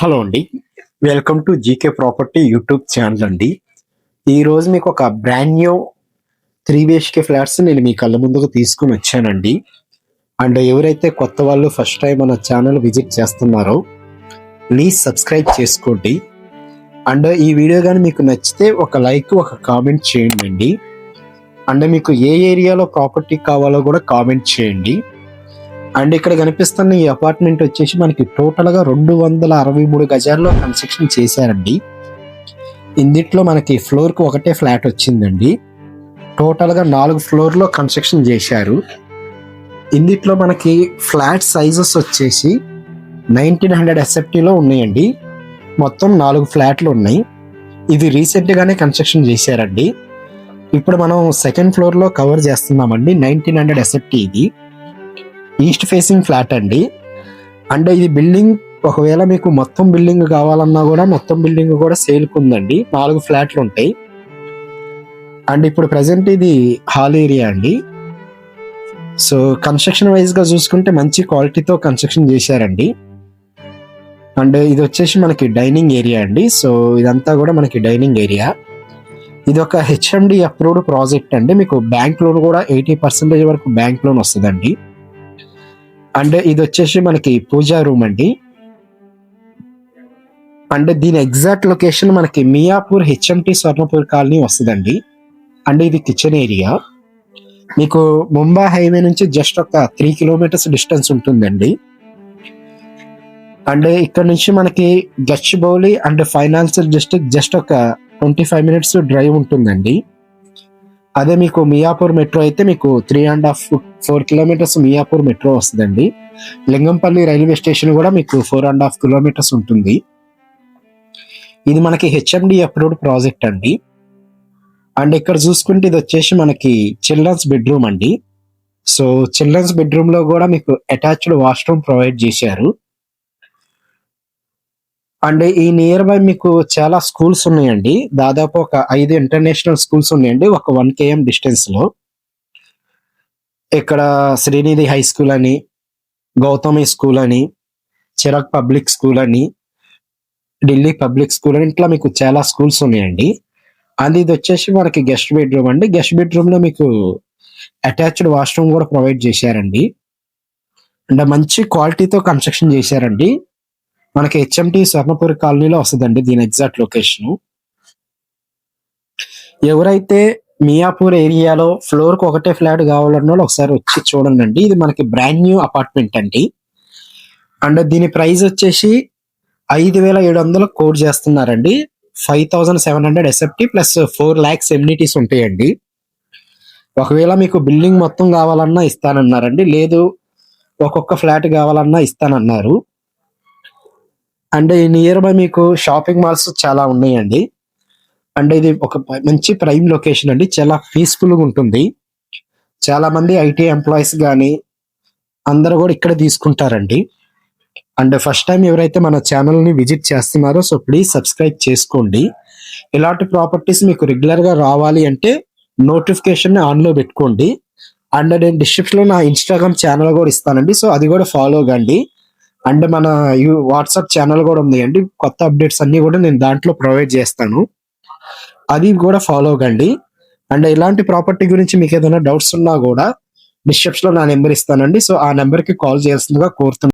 Hello అండి. Welcome to GK property YouTube channel అండి. ఈరోజు మీకు ఒక brand new three BHK flats నేను మీ కళ్ళ ముందుకు తీసుకుని వచ్చానండి. అండ్ ఎవరైతే కొత్త వాళ్ళు ఫస్ట్ టైం మన ఛానల్ విజిట్ చేస్తున్నారో ప్లీజ్ సబ్స్క్రైబ్ చేసుకోండి. అండ్ ఈ వీడియో కానీ మీకు నచ్చితే ఒక లైక్ ఒక కామెంట్ చేయండి. అండి అండ్ మీకు ఏ ఏరియాలో ప్రాపర్టీ కావాలో కూడా కామెంట్ చేయండి. అండ్ ఇక్కడ కనిపిస్తున్న ఈ అపార్ట్మెంట్ వచ్చేసి మనకి టోటల్గా రెండు వందల అరవై మూడు గజాల్లో కన్స్ట్రక్షన్ చేశారండి. ఇందిట్లో మనకి ఫ్లోర్కు ఒకటే ఫ్లాట్ వచ్చిందండి. టోటల్గా నాలుగు ఫ్లోర్లో కన్స్ట్రక్షన్ చేశారు. ఇందిట్లో మనకి ఫ్లాట్ సైజెస్ వచ్చేసి నైన్టీన్ హండ్రెడ్ ఎస్ఎఫ్టీలో ఉన్నాయండి. మొత్తం నాలుగు ఫ్లాట్లు ఉన్నాయి. ఇది రీసెంట్గానే కన్స్ట్రక్షన్ చేశారండి. ఇప్పుడు మనం సెకండ్ ఫ్లోర్లో కవర్ చేస్తున్నామండి నైన్టీన్ హండ్రెడ్ ఎస్ఎఫ్టీ ఇది. ఈస్ట్ ఫేసింగ్ ఫ్లాట్ అండి. అంటే ఇది బిల్డింగ్ ఒకవేళ మీకు మొత్తం బిల్డింగ్ కావాలన్నా కూడా మొత్తం బిల్డింగ్ కూడా సేల్కి ఉందండి. నాలుగు ఫ్లాట్లు ఉంటాయి. అండ్ ఇప్పుడు ప్రజెంట్ ఇది హాల్ ఏరియా అండి. సో కన్స్ట్రక్షన్ వైజ్గా చూసుకుంటే మంచి క్వాలిటీతో కన్స్ట్రక్షన్ చేశారండి. అండ్ ఇది వచ్చేసి మనకి డైనింగ్ ఏరియా అండి. సో ఇదంతా కూడా మనకి డైనింగ్ ఏరియా. ఇది ఒక హెచ్ఎండి అప్రూవ్డ్ ప్రాజెక్ట్ అండి. మీకు బ్యాంక్ లోన్ కూడా ఎయిటీ పర్సెంటేజ్ వరకు బ్యాంక్ లోన్ వస్తుందండి. అండ్ ఇది వచ్చేసి మనకి పూజా రూమ్ అండి. అండ్ దీని ఎగ్జాక్ట్ లొకేషన్ మనకి మియాపూర్ హెచ్ఎంటి స్వర్ణపూర్ కాలనీ వస్తుందండి. అండ్ ఇది కిచెన్ ఏరియా. మీకు ముంబై హైవే నుంచి జస్ట్ ఒక త్రీ కిలోమీటర్స్ డిస్టెన్స్ ఉంటుందండి. అండ్ ఇక్కడ నుంచి మనకి Gachibowli and financial district just ఒక ట్వంటీ ఫైవ్ మినిట్స్ డ్రైవ్ ఉంటుందండి. అదే మీకు మియాపూర్ మెట్రో అయితే మీకు three and half four kilometres Miyapur metro వస్తుందండి. లింగంపల్లి రైల్వే స్టేషన్ కూడా మీకు ఫోర్ అండ్ హాఫ్ కిలోమీటర్స్ ఉంటుంది. ఇది మనకి హెచ్ఎండి అప్రూవ్డ్ ప్రాజెక్ట్ అండి. అండ్ ఇక్కడ చూసుకుంటే ఇది వచ్చేసి మనకి చిల్డ్రన్స్ బెడ్రూమ్ అండి. సో చిల్డ్రన్స్ బెడ్రూమ్లో కూడా మీకు అటాచ్డ్ వాష్రూమ్ ప్రొవైడ్ చేశారు. అండ్ ఈ నియర్ బై మీకు చాలా స్కూల్స్ ఉన్నాయండి. దాదాపు ఒక ఐదు ఇంటర్నేషనల్ స్కూల్స్ ఉన్నాయండి. ఒక వన్ కేఎం డిస్టెన్స్లో. ఇక్కడ శ్రీనిధి హై స్కూల్ అని గౌతమి స్కూల్ అని చిరాక్ పబ్లిక్ స్కూల్ అని ఢిల్లీ పబ్లిక్ స్కూల్ అని ఇట్లా మీకు చాలా స్కూల్స్ ఉన్నాయండి. అండ్ ఇది వచ్చేసి మనకి గెస్ట్ బెడ్రూమ్ అండి. గెస్ట్ బెడ్రూమ్లో మీకు అటాచ్డ్ వాష్రూమ్ కూడా ప్రొవైడ్ చేశారండి. అండ్ మంచి క్వాలిటీతో కన్స్ట్రక్షన్ చేశారండి. మనకి హెచ్ఎంటి స్వర్ణపూర్ కాలనీలో వస్తుందండి దీని ఎగ్జాక్ట్ లొకేషన్ ఎవరైతే మియాపూర్ ఏరియాలో ఫ్లోర్కి ఒకటే ఫ్లాట్ కావాలన్న వాళ్ళు ఒకసారి వచ్చి చూడండి ఇది మనకి బ్రాండ్ న్యూ అపార్ట్మెంట్ అండి. అండ్ దీని ప్రైస్ వచ్చేసి ఐదు వేల ఏడు వందలు కోడ్ చేస్తున్నారండి. Five thousand seven hundred SFT plus four lakhs amenities ఉంటాయండి. ఒకవేళ మీకు బిల్డింగ్ మొత్తం కావాలన్నా ఇస్తానన్నారండి. లేదు ఒక్కొక్క ఫ్లాట్ కావాలన్నా ఇస్తానన్నారు. అండ్ నియర్ బై మీకు షాపింగ్ మాల్స్ చాలా ఉన్నాయండి. అండ్ ఇది ఒక మంచి ప్రైమ్ లొకేషన్ అండి. చాలా పీస్ఫుల్గా ఉంటుంది. చాలా మంది ఐటీ ఎంప్లాయీస్ కానీ అందరూ కూడా ఇక్కడ తీసుకుంటారండి. అండ్ ఫస్ట్ టైం ఎవరైతే మన ఛానల్ని విజిట్ చేస్తున్నారో సో ప్లీజ్ సబ్స్క్రైబ్ చేసుకోండి. ఇలాంటి ప్రాపర్టీస్ మీకు రెగ్యులర్గా రావాలి అంటే నోటిఫికేషన్ ఆన్లో పెట్టుకోండి. అండ్ నేను డిస్క్రిప్షన్లో నా ఇన్స్టాగ్రామ్ ఛానల్ కూడా ఇస్తానండి. సో అది కూడా ఫాలో కండి. అండ్ మన వాట్సాప్ ఛానల్ కూడా ఉంది. అండి కొత్త అప్డేట్స్ అన్ని కూడా నేను దాంట్లో ప్రొవైడ్ చేస్తాను. అది కూడా ఫాలో కండి. అండ్ ఇలాంటి ప్రాపర్టీ గురించి మీకు ఏదైనా డౌట్స్ ఉన్నా కూడా డిస్క్రిప్షన్లో నా నెంబర్ ఇస్తానండి. సో ఆ నెంబర్కి కాల్ చేయాల్సిందిగా కోరుతున్నాను.